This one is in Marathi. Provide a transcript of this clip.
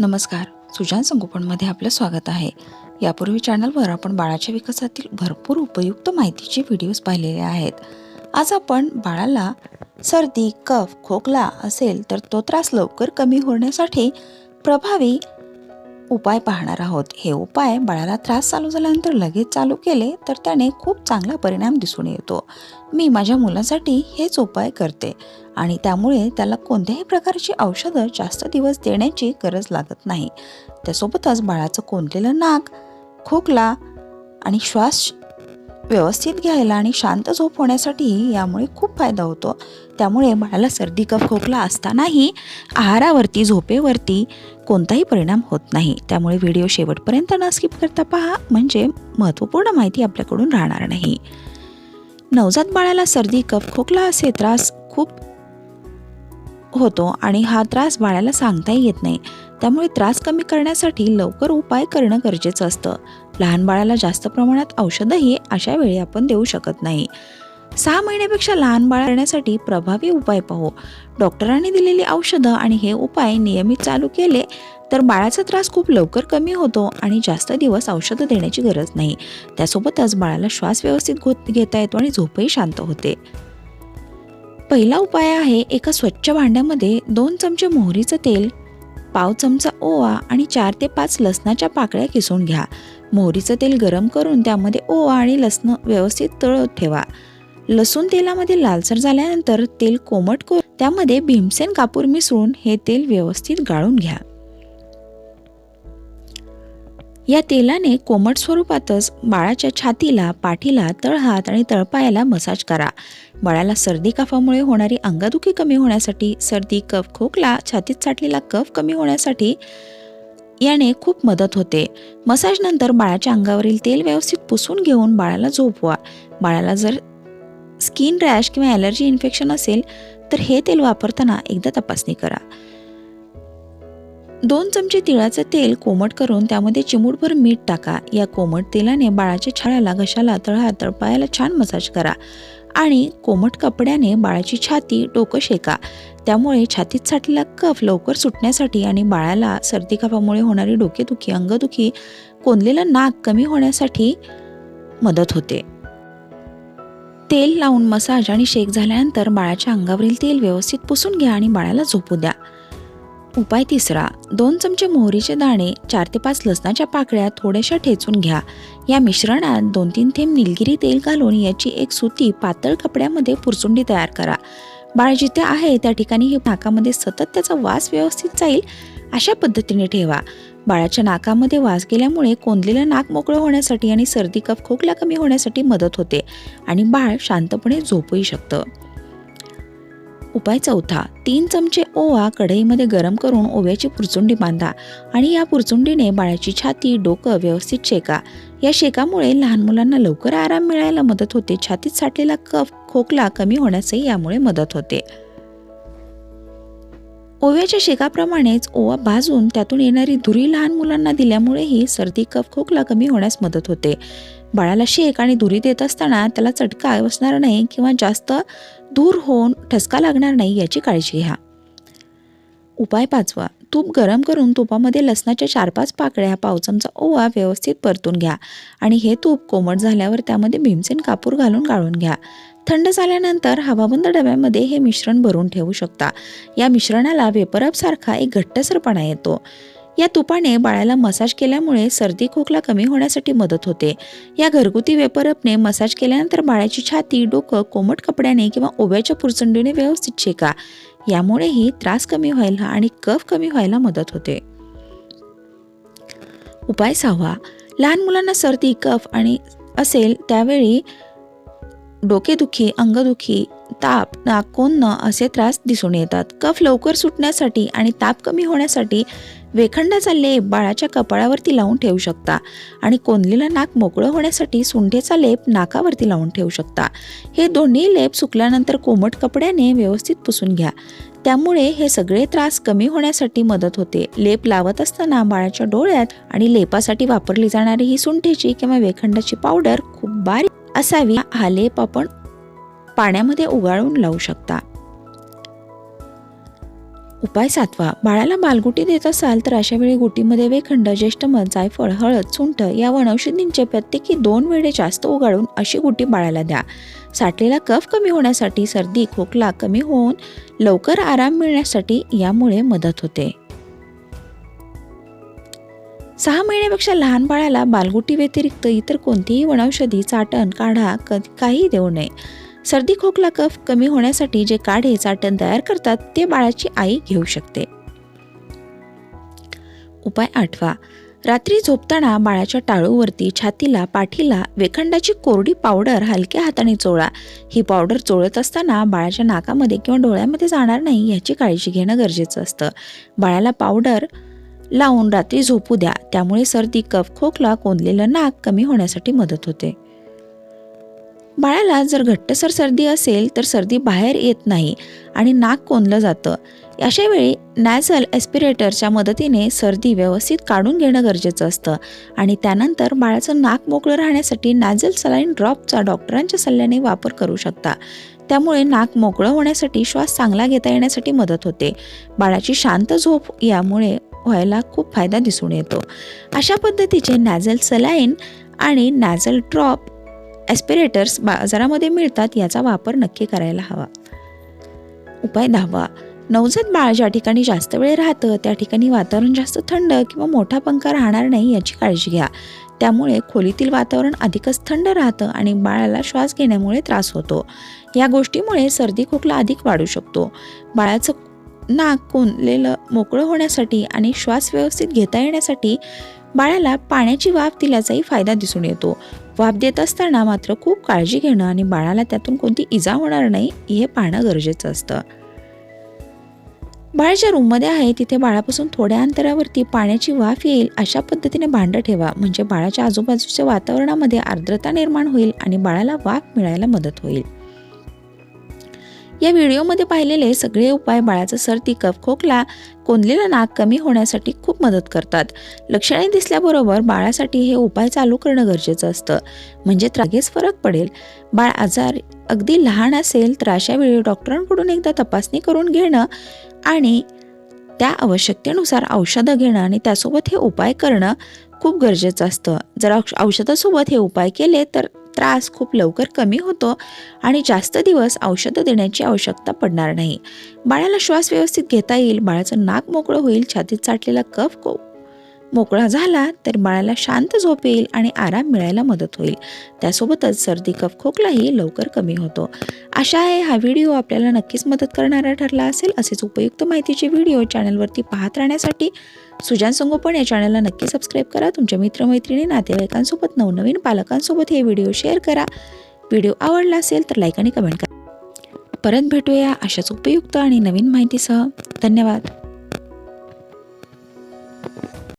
नमस्कार. सुजान संगोपनमध्ये आपलं स्वागत आहे. यापूर्वी चॅनलवर आपण बाळाच्या विकासातील भरपूर उपयुक्त माहितीचे व्हिडिओज पाहिलेले आहेत. आज आपण बाळाला सर्दी कफ खोकला असेल तर तो त्रास लवकर कमी होण्यासाठी प्रभावी उपाय पाहणार आहोत. हे उपाय बाळाला त्रास चालू झाल्यानंतर लगेच चालू केले तर त्याने खूप चांगला परिणाम दिसून येतो. मी माझ्या मुलासाठी हेच उपाय करते आणि त्यामुळे त्याला कोणत्याही प्रकारची औषधं जास्त दिवस देण्याची गरज लागत नाही. त्यासोबतच बाळाचं कोंदलेलं नाक खोकला आणि श्वास व्यवस्थित घ्यायला आणि शांत झोप होण्यासाठी यामुळे खूप फायदा होतो. त्यामुळे बाळाला सर्दी कफ खोकला असतानाही आहारावरती झोपेवरती कोणताही परिणाम होत नाही. त्यामुळे व्हिडिओ शेवटपर्यंत न स्किप करता पहा. म्हणजे महत्त्वपूर्ण माहिती आपल्याकडून राहणार नाही. नवजात बाळाला सर्दी कफ खोकला असे त्रास खूप होतो आणि हा त्रास बाळाला सांगताही येत नाही. त्यामुळे त्रास कमी करण्यासाठी लवकर उपाय करणं गरजेचं असतं. लहान बाळाला जास्त प्रमाणात औषधंही अशा वेळी आपण देऊ शकत नाही. सहा महिन्यापेक्षा लहान बाळ करण्यासाठी प्रभावी उपाय पाहू. डॉक्टरांनी दिलेली औषधं आणि हे उपाय नियमित चालू केले तर बाळाचा त्रास खूप लवकर कमी होतो आणि जास्त दिवस औषधं देण्याची गरज नाही. त्यासोबतच बाळाला श्वास व्यवस्थित घोत घेता येतो आणि झोपही शांत होते. पहिला उपाय आहे एका स्वच्छ भांड्यामध्ये दोन चमचे मोहरीचं तेल पाव चमचा ओवा आणि चार ते पाच लसणाच्या पाकळ्या किसून घ्या. मोहरीचं तेल गरम करून त्यामध्ये ओवा आणि लसणं व्यवस्थित तळत ठेवा. लसूण तेलामध्ये लालसर झाल्यानंतर तेल कोमट करून त्यामध्ये भीमसेन कापूर मिसळून हे तेल व्यवस्थित गाळून घ्या. या तेलाने कोमट स्वरूपातच बाळाच्या छातीला पाठीला तळहात आणि तळपायाला मसाज करा. बाळाला सर्दी कफामुळे होणारी अंगदुखी कमी होण्यासाठी सर्दी कफ खोकला छातीत साठलेला कफ कमी होण्यासाठी याने खूप मदत होते. मसाज नंतर बाळाच्या अंगावरील तेल व्यवस्थित पुसून घेऊन बाळाला झोपवा. बाळाला जर स्किन रॅश किंवा ॲलर्जी इन्फेक्शन असेल तर हे तेल वापरताना एकदा तपासणी करा. दोन चमचे तिळाचं तेल कोमट करून त्यामध्ये चिमूटभर मीठ टाका. या कोमट तेलाने बाळाच्या छाळाला घशाला तळहा तळपायाला छान मसाज करा आणि कोमट कपड्याने बाळाची छाती डोकं शेका. त्यामुळे छातीत साठलेला कफ लवकर सुटण्यासाठी आणि बाळाला सर्दी कफामुळे होणारी डोकेदुखी अंगदुखी कोंदलेलं नाक कमी होण्यासाठी मदत होते. तेल लावून मसाज आणि शेक झाल्यानंतर बाळाच्या अंगावरील तेल व्यवस्थित पुसून घ्या आणि बाळाला झोपू द्या. उपाय तिसरा दोन चमचे मोहरीचे दाणे चार ते पाच लसणाच्या पाकळ्या थोड्याशा ठेचून घ्या. या मिश्रणात दोन तीन थेंब निलगिरी तेल घालून याची एक सुती पातळ कपड्यामध्ये पुरचुंडी तयार करा. बाळ जिथे आहे त्या ठिकाणी हे नाकामध्ये सतत त्याचा वास व्यवस्थित जाईल अशा पद्धतीने ठेवा. बाळाच्या नाकामध्ये वास गेल्यामुळे कोंदलेलं नाक मोकळं होण्यासाठी आणि सर्दी कफ खोकला कमी होण्यासाठी मदत होते आणि बाळ शांतपणे झोपूही शकतं. उपाय चौथा तीन चमचे ओवा कढईमध्ये गरम करून ओव्याची पुरचुंडी बांधा आणि या पुरचुंडीने बाळाची छाती डोकं व्यवस्थित शेका. या शेकामुळे लहान मुलांना लवकर आराम मिळायला मदत होते. छातीत साठलेला कफ खोकला कमी होण्यासही यामुळे मदत होते. ओव्याच्या शेकाप्रमाणेच ओवा भाजून त्यातून येणारी धुरी लहान मुलांना दिल्यामुळेही सर्दी कफ खोकला कमी होण्यास मदत होते. बाळाला शेक आणि धुरी देत असताना त्याला चटका बसणार नाही किंवा जास्त दूर होऊन ठसका लागणार नाही याची काळजी घ्या. उपाय पाचवा. तूप गरम करून तुपामध्ये लसणाच्या चार पाच पाकळ्या पाव चमचा ओवा व्यवस्थित परतून घ्या. आणि हे तूप कोमट झाल्यावर त्यामध्ये भीमसेन कापूर घालून गाळून घ्या. थंड झाल्यानंतर हवाबंद डब्यामध्ये हे मिश्रण भरून ठेवू शकता. या मिश्रणाला वेपरअपसारखा एक घट्टसरपणा येतो. या तुपाने बाळाला मसाज केल्यामुळे सर्दी खोकला कमी होण्यासाठी मदत होते. या घरगुती वेपरअपने मसाज केल्यानंतर बाळाची छाती डोकं कोमट कपड्याने किंवा ओव्याच्या पुरचंडीने व्यवस्थित शेका यामुळेही त्रास कमी व्हायला आणि कफ कमी व्हायला मदत होते. उपाय सहावा. लहान मुलांना सर्दी कफ आणि असेल त्यावेळी डोकेदुखी अंगदुखी ताप नाक कोंदणं असे त्रास दिसून येतात. कफ लवकर सुटण्यासाठी आणि ताप कमी होण्यासाठी वेखंडाचा लेप बाळाच्या कपाळावरती लावून ठेवू शकता आणि कोंदलेलं नाक मोकळं होण्यासाठी सुंठेचा लेप नाकावरती लावून ठेवू शकता. हे दोन्ही लेप सुकल्यानंतर कोमट कपड्याने व्यवस्थित पुसून घ्या. त्यामुळे हे सगळे त्रास कमी होण्यासाठी मदत होते. लेप लावत असताना बाळाच्या डोळ्यात आणि लेपासाठी वापरली जाणारी ही सुंठेची किंवा वेखंडाची पावडर खूप बारीक असावी. हा लेप आपण पाण्यामध्ये उगाळून लावू शकता. उपाय सातवा. बाळाला बालगुटी देत असाल तर अशा वेळी गुटीमध्ये वेखंड ज्येष्ठमध जायफळ हळद सुंठ या वनौषधींचे प्रत्येकी दोन वेळे जास्त उगाळून अशी गुटी बाळाला द्या. साठलेला कफ कमी होण्यासाठी सर्दी खोकला कमी होऊन लवकर आराम मिळण्यासाठी यामुळे मदत होते. सहा महिन्यापेक्षा लहान बाळाला बालगुटी व्यतिरिक्त इतर कोणतीही वनौषधी चाटण काढा काही काहीही देऊ नये. सर्दी खोकला कफ कमी होण्यासाठी जे काढे चाटण तयार करतात ते बाळाची आई घेऊ शकते. उपाय आठवा. रात्री झोपताना बाळाच्या टाळूवरती छातीला पाठीला वेखंडाची कोरडी पावडर हलक्या हाताने चोळा. ही पावडर चोळत असताना बाळाच्या नाकामध्ये किंवा डोळ्यामध्ये जाणार नाही याची काळजी घेणं गरजेचं असतं. बाळाला पावडर लावून रात्री झोपू द्या त्यामुळे सर्दी कफ खोकला कोंदलेलं नाक कमी होण्यासाठी मदत होते. बाळाला जर घट्टसर सर्दी असेल तर सर्दी बाहेर येत नाही आणि नाक कोंदलं जातं. अशा वेळी नॅझल एस्पिरेटरच्या मदतीने सर्दी व्यवस्थित काढून घेणं गरजेचं असतं. आणि त्यानंतर बाळाचं नाक मोकळं राहण्यासाठी नॅझल सलाईन ड्रॉपचा डॉक्टरांच्या सल्ल्याने वापर करू शकता. त्यामुळे नाक मोकळं होण्यासाठी श्वास चांगला घेता येण्यासाठी मदत होते. बाळाची शांत झोप यामुळे व्हायला खूप फायदा दिसून येतो. अशा पद्धतीचे नॅझल सलाईन आणि नॅझल ड्रॉप ॲस्पिरेटर्स बाजारामध्ये मिळतात याचा वापर नक्की करायला हवा. उपाय दहावा नवजात बाळ ज्या ठिकाणी जास्त वेळ राहतं त्या ठिकाणी वातावरण जास्त थंड किंवा मोठा पंखा राहणार नाही याची काळजी घ्या. त्यामुळे खोलीतील वातावरण अधिकच थंड राहतं आणि बाळाला श्वास घेण्यामुळे त्रास होतो. या गोष्टीमुळे सर्दी खोकला अधिक वाढू शकतो. बाळाचं नाक कोंदलेलं मोकळं होण्यासाठी आणि श्वास व्यवस्थित घेता येण्यासाठी बाळाला पाण्याची वाफ दिल्याचाही फायदा दिसून येतो. वाफ देत असताना मात्र खूप काळजी घेणं आणि बाळाला त्यातून कोणती इजा होणार नाही हे पाहणं गरजेचं असतं. बाळ ज्या रूममध्ये आहे तिथे बाळापासून थोड्या अंतरावरती पाण्याची वाफ येईल अशा पद्धतीने भांडं ठेवा. म्हणजे बाळाच्या आजूबाजूच्या वातावरणामध्ये आर्द्रता निर्माण होईल आणि बाळाला वाफ मिळायला मदत होईल. या व्हिडिओमध्ये पाहिलेले सगळे उपाय बाळाचं सर्दी कफ खोकला कोंदलेलं नाक कमी होण्यासाठी खूप मदत करतात. लक्षणे दिसल्याबरोबर बाळासाठी हे उपाय चालू करणं गरजेचं असतं. म्हणजे त्रागेच फरक पडेल. बाळ आजार अगदी लहान असेल तर अशा वेळी डॉक्टरांकडून एकदा तपासणी करून घेणं आणि त्या आवश्यकतेनुसार औषधं घेणं आणि त्यासोबत हे उपाय करणं खूप गरजेचं असतं. जर औष औषधासोबत हे उपाय केले तर त्रास खूप लवकर कमी होतो आणि जास्त दिवस औषधं देण्याची आवश्यकता पडणार नाही. बाळाला श्वास व्यवस्थित घेता येईल बाळाचं नाक मोकळं होईल छातीत साठलेला कफ मोकळा झाला तर बाळाला शांत झोप येईल आणि आराम मिळायला मदत होईल. त्यासोबतच सर्दी कफ खोकलाही लवकर कमी होतो. आशा आहे हा व्हिडिओ आपल्याला नक्कीच मदत करणारा ठरला असेल. असेच उपयुक्त माहितीचे व्हिडिओ चॅनलवरती पाहत राहण्यासाठी सुजान संगोपन या चॅनलला नक्की सबस्क्राईब करा. तुमच्या मित्रमैत्रिणी नातेवाईकांसोबत नवनवीन पालकांसोबत हे व्हिडिओ शेअर करा. व्हिडिओ आवडला असेल तर लाईक आणि कमेंट करा. परत भेटूया अशाच उपयुक्त आणि नवीन माहितीसह. धन्यवाद.